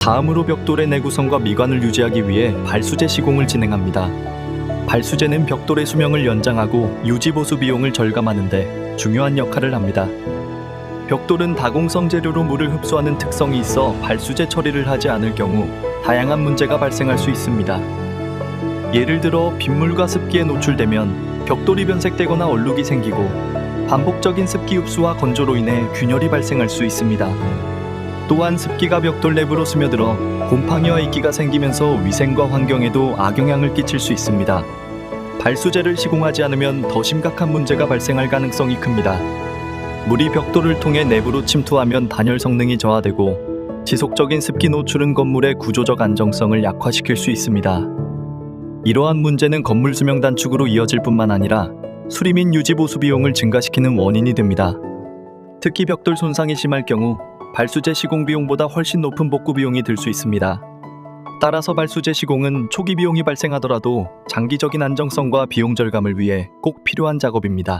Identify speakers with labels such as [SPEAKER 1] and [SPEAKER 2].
[SPEAKER 1] 다음으로 벽돌의 내구성과 미관을 유지하기 위해 발수제 시공을 진행합니다. 발수제는 벽돌의 수명을 연장하고 유지 보수 비용을 절감하는데 중요한 역할을 합니다. 벽돌은 다공성 재료로 물을 흡수하는 특성이 있어 발수제 처리를 하지 않을 경우 다양한 문제가 발생할 수 있습니다. 예를 들어 빗물과 습기에 노출되면 벽돌이 변색되거나 얼룩이 생기고 반복적인 습기 흡수와 건조로 인해 균열이 발생할 수 있습니다. 또한 습기가 벽돌 내부로 스며들어 곰팡이와 이끼가 생기면서 위생과 환경에도 악영향을 끼칠 수 있습니다. 발수제를 시공하지 않으면 더 심각한 문제가 발생할 가능성이 큽니다. 물이 벽돌을 통해 내부로 침투하면 단열 성능이 저하되고 지속적인 습기 노출은 건물의 구조적 안정성을 약화시킬 수 있습니다. 이러한 문제는 건물 수명 단축으로 이어질 뿐만 아니라 수리 및 유지 보수 비용을 증가시키는 원인이 됩니다. 특히 벽돌 손상이 심할 경우 발수제 시공 비용보다 훨씬 높은 복구 비용이 들 수 있습니다. 따라서 발수제 시공은 초기 비용이 발생하더라도 장기적인 안정성과 비용 절감을 위해 꼭 필요한 작업입니다.